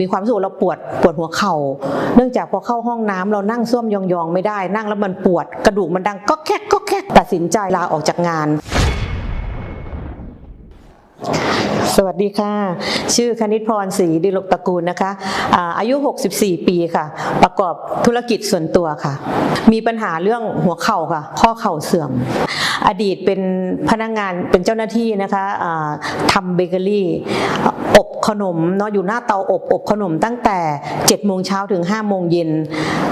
มีความรู้สึกเราปวดปวดหัวเข่า เนื่องจากพอเข้าห้องน้ำเรานั่งส้วมยองๆไม่ได้นั่งแล้วมันปวดกระดูกมันดังก็แคกก็แคกตัดสินใจลาออกจากงาน สวัสดีค่ะ ชื่อคณิตพรศรีดิลกตระกูลนะคะอาอายุ 64 ปีค่ะ ประกอบธุรกิจส่วนตัวค่ะ มีปัญหาเรื่องหัวเข่าค่ะ ข้อเข่าเสื่อม อดีตเป็นพนักงานเป็นเจ้าหน้าที่นะคะทำเบเกอรี่อบขนมเนาะอยู่หน้าเตาอบอบขนมตั้งแต่7โมงเช้าถึง5โมงเย็น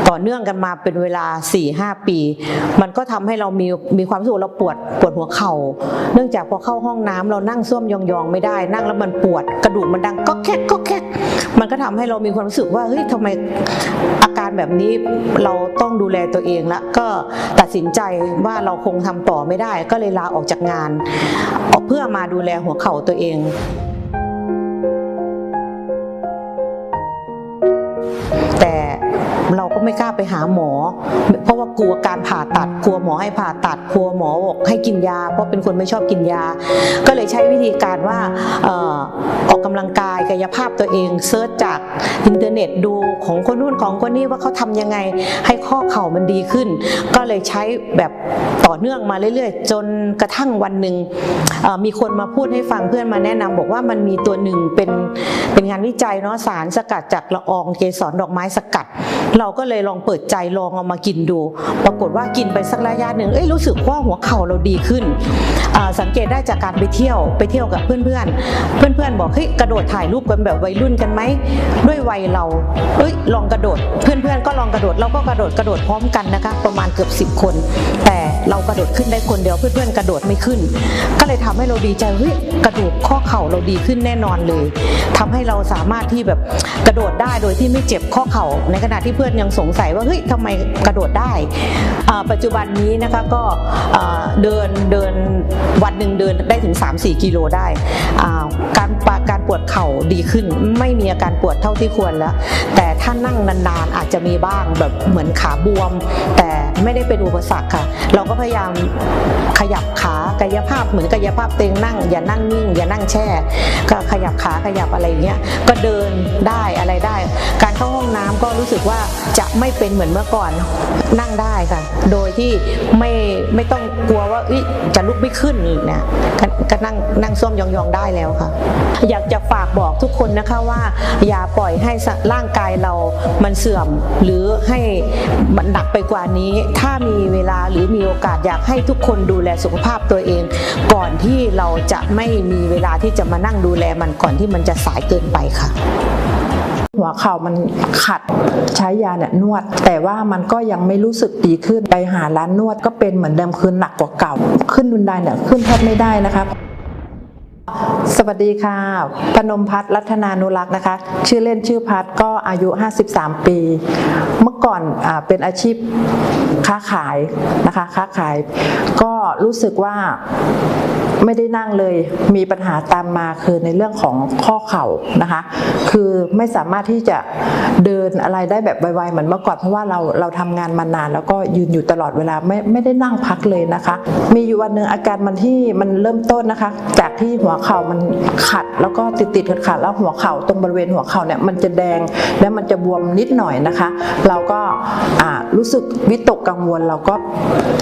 ต่อเนื่องกันมาเป็นเวลา 4-5 ปี มันก็ทำให้เรามีมีความรู้สึกเราปวดปวดหัวเข่า เนื่องจากพอเข้าห้องน้ำเรานั่งส้วมยองๆไม่ได้นั่งแล้วมันปวด กระดูกมันดังก็แคกก็แคกมันก็ทำให้เรามีความรู้สึกว่าเฮ้ยทำไมอาการแบบนี้เราต้องดูแลตัวเองละก็ตัดสินใจว่าเราคงทำต่อไม่ได้ ก็เลยลาออกจากงาน เพื่อมาดูแลหัวเข่าตัวเองแต่ เราก็ไม่กล้าไปหาหมอ เพราะว่ากลัวการผ่าตัด กลัวหมอให้ผ่าตัด กลัวหมอบอกให้กินยา เพราะเป็นคนไม่ชอบกินยา ก็เลยใช้วิธีการว่าออออกกำลังกายกายภาพตัวเองเซิร์ชจากอินเทอร์เน็ตดูของคนนู่นของคนนี้ว่าเขาทำยังไงให้ข้อเข่ามันดีขึ้น ก็เลยใช้แบบต่อเนื่องมาเรื่อยๆ จนกระทั่งวันหนึ่งมีคนมาพูดให้ฟังเพื่อนมาแนะนำบอกว่ามันมีตัวหนึ่งเป็นเป็นงานวิจัยเนาะสารสกัดจากละอองเกสรดอกไม้สกัด เราก็เลยลองเปิดใจลองเอามากินดู ปรากฏว่ากินไปสักระยะหนึ่งเอ้ยรู้สึกว่าหัวเข่าเราดีขึ้น สังเกตได้จากการไปเที่ยวไปเที่ยวกับเพื่อนๆ เพื่อนๆบอกเฮ้ยกระโดดถ่ายรูปกันแบบวัยรุ่นกันไหมด้วยวัยเราเอ้ยลองกระโดด เพื่อนๆก็ลองกระโดดเราก็กระโดดกระโดดพร้อมกันนะคะ ประมาณเกือบ 10 คน แต่เรากระโดดขึ้นได้คนเดียวเพื่อนๆกระโดดไม่ขึ้น ก็เลยทำให้เราดีใจเฮ้ยกระดูกข้อเข่าเราดีขึ้นแน่นอนเลยทำให้เราสามารถที่แบบกระโดดได้โดยที่ไม่เจ็บข้อเข่าในขณะที่พื่อนยังสงสัยว่าเฮ้ยทำไมกระโดดได้ปัจจุบันนี้นะคะก็เดินเดินวันหนึ่งเดินได้ถึง 3-4 กิโลได้ การการปวดเข่าดีขึ้นไม่มีอาการปวดเท่าที่ควรแล้ว แต่ถ้านั่งนานๆอาจจะมีบ้างแบบเหมือนขาบวม แต่ไม่ได้เป็นอุปสรรคค่ะ เราก็พยายามขยับขากายภาพเหมือนกายภาพเต็งนั่ง อย่านั่งนิ่ง อย่านั่งแช่ ก็ขยับขาขยับอะไรอย่างเงี้ยก็เดินได้อะไรได้การ เข้าห้องน้ำก็รู้สึกว่าจะไม่เป็นเหมือนเมื่อก่อนนั่งได้ค่ะ โดยที่ไม่ไม่ต้องกลัวว่าจะลุกไม่ขึ้นเนี่ยก็ก็นั่งนั่งส้วมยองๆได้แล้วค่ะ อยากจะฝากบอกทุกคนนะคะว่าอย่าปล่อยให้ร่างกายเรามันเสื่อม หรือให้มันหนักไปกว่านี้ ถ้ามีเวลาหรือมีโอกาสอยากให้ทุกคนดูแลสุขภาพตัวเอง ก่อนที่เราจะไม่มีเวลาที่จะมานั่งดูแลมันก่อนที่มันจะสายเกินไปค่ะ หัวเข่ามันขัดใช้ยาเนี่ยนวด แต่ว่ามันก็ยังไม่รู้สึกดีขึ้นไปหาร้านนวดก็เป็นเหมือนเดิมคือหนักกว่าเก่า ขึ้นดุนไดเนี่ยขึ้นแทบไม่ได้นะคะสวัสดีค่ะ พนมพัฒน์รัตนานุรักษ์นะคะ ชื่อเล่นชื่อพัฒน์ก็อายุ 53 ปี เมื่อก่อนอเป็นอาชีพค้าขายนะคะ ค้าขายก็รู้สึกว่า ไม่ได้นั่งเลยมีปัญหาตามมาคือในเรื่องของข้อเข่านะคะ คือไม่สามารถที่จะเดินอะไรได้แบบไวๆเหมือนเมื่อก่อนเพราะว่าเราเราทำงานมานาน แล้วก็ยืนอยู่ตลอดเวลาไม่ไม่ได้นั่งพักเลยนะคะ มีอยู่วันหนึ่งอาการมันที่มันเริ่มต้นนะคะ จากที่หัวเข่ามันขัด แล้วก็ติดติดขัดขัดแล้วหัวเข่าตรงบริเวณหัวเข่าเนี่ยมันจะแดงแล้วมันจะบวมนิดหน่อยนะคะ เราก็อ่ารู้สึกวิตกกังวลเราก็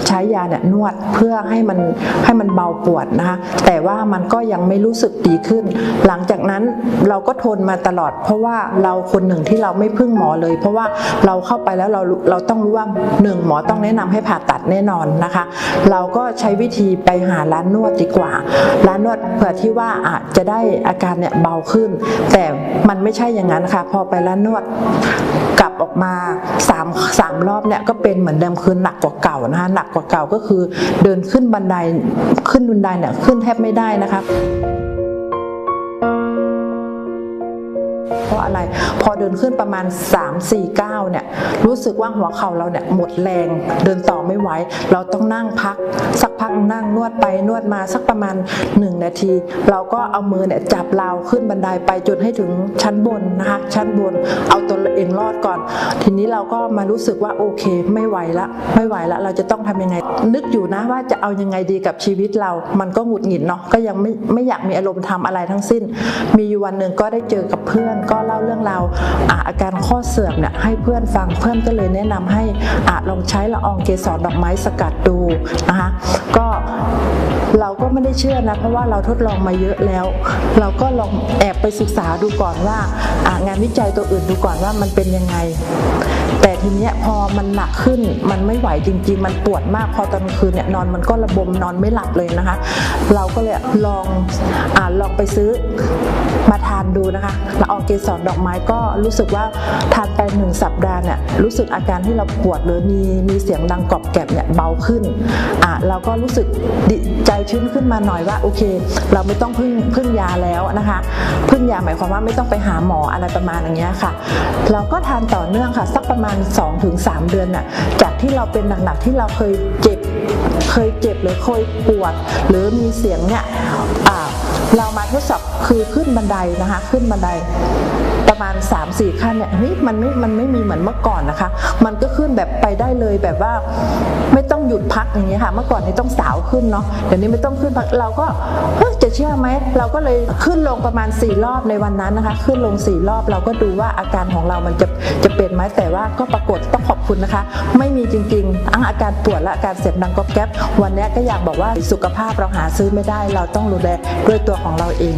ใช้ยาเนี่ยนวดเพื่อให้มันให้มันเบาปวดนะคะแต่ว่ามันก็ยังไม่รู้สึกดีขึ้น หลังจากนั้นเราก็ทนมาตลอด เพราะว่าเราคนหนึ่งที่เราไม่พึ่งหมอเลย เพราะว่าเราเข้าไปแล้วเราเราต้องรู้ว่าหนึ่งหมอต้องแนะนำให้ผ่าตัดแน่นอนนะคะ เราก็ใช้วิธีไปหาร้านนวดดีกว่า ร้านนวดเผื่อที่ว่าอาจจะได้อาการเนี่ยเบาขึ้น แต่มันไม่ใช่อย่างนั้นค่ะ พอไปร้านนวดกลับออกมาสามสามรอบเนี่ยก็เป็นเหมือนเดิมคือหนักกว่าเก่านะคะหนักกว่าเก่าก็คือเดินขึ้นบันไดขึ้นบันไดเนี่ยขึ้นแทบไม่ได้นะคะ เพราะอะไรพอเดินขึ้นประมาณ 3 4ก้าวเนี่ยรู้สึกว่าหัวเข่าเราเนี่ยหมดแรงเดินต่อไม่ไหว เราต้องนั่งพัก สักพักนั่งนวดไปนวดมาสักประมาณ 1 นาที เราก็เอามือเนี่ยจับราวขึ้นบันไดไปจนให้ถึงชั้นบนนะคะ ชั้นบนเอาตัวเองรอดก่อน ทีนี้เราก็มารู้สึกว่าโอเค ไม่ไหวละไม่ไหวละเราจะต้องทำยังไง นึกอยู่นะว่าจะเอายังไงดีกับชีวิตเรา มันก็หงุดหงิดเนาะก็ยังไม่ไม่อยากมีอารมณ์ทำอะไรทั้งสิ้น มีอยู่วันหนึ่งก็ได้เจอกับเพื่อนก็เล่าเรื่องราวอาการข้อเสื่อมเนี่ยให้เพื่อนฟังเพื่อนก็เลยแนะนำให้อลองใช้ละอองเกสรดอกไม้สกัดดูนะคะก็เราก็ไม่ได้เชื่อนะ เพราะว่าเราทดลองมาเยอะแล้ว เราก็ลองแอบไปศึกษาดูก่อนว่างานวิจัยตัวอื่นดูก่อนว่ามันเป็นยังไง แต่ทีเนี้ยพอมันหนักขึ้นมันไม่ไหวจริง ๆ มันปวดมากพอตอนกลางคืนเนี่ยนอนมันก็ระบมนอนไม่หลับเลยนะคะ เราก็เลยลองอ่าลองไปซื้อมาทานดูนะคะละอองเกสรดอกไม้ก็รู้สึกว่าทานไปหนึ่งสัปดาห์เนี่ยรู้สึกอาการที่เราปวดหรือมีมีเสียงดังกรอบแกรบเนี่ยเบาขึ้นอะเราก็รู้สึกใจชื้นขึ้นมาหน่อยว่าโอเค เราไม่ต้องพึ่งพึ่งยาแล้วนะคะ พึ่งยาหมายความว่าไม่ต้องไปหาหมออะไรประมาณอย่างเงี้ยค่ะ เราก็ทานต่อเนื่องค่ะสักประมาณ 2-3 เดือนน่ะจากที่เราเป็นหนักๆที่เราเคยเจ็บเคยเจ็บหรือเคยปวด หรือมีเสียงเนี่ยเรามาทดสอบคือขึ้นบันไดนะคะขึ้นบันไดประมาณ 3-4 ขั้นเนี่ยเฮ้ยมันไม่มันไม่มีเหมือนเมื่อก่อนนะคะ มันก็ขึ้นแบบไปได้เลยแบบว่าไม่ต้องหยุดพักอย่างเงี้ยค่ะ เมื่อก่อนนี่ต้องสาวขึ้นเนาะเดี๋ยวนี้ไม่ต้องขึ้นพักเราก็จะเชื่อไหมเราก็เลยขึ้นลงประมาณ 4 รอบในวันนั้นนะคะ ขึ้นลง 4 รอบเราก็ดูว่าอาการของเรามันจะ จะเป็นไหมแต่ว่าก็ปรากฏต้องขอบคุณนะคะ ไม่มีจริงๆทั้งอาการปวดและอาการเสียงดังก๊อบแก๊บวันนี้ก็อยากบอกว่าสุขภาพเราหาซื้อไม่ได้ เราต้องดูแลด้วยตัวของเราเอง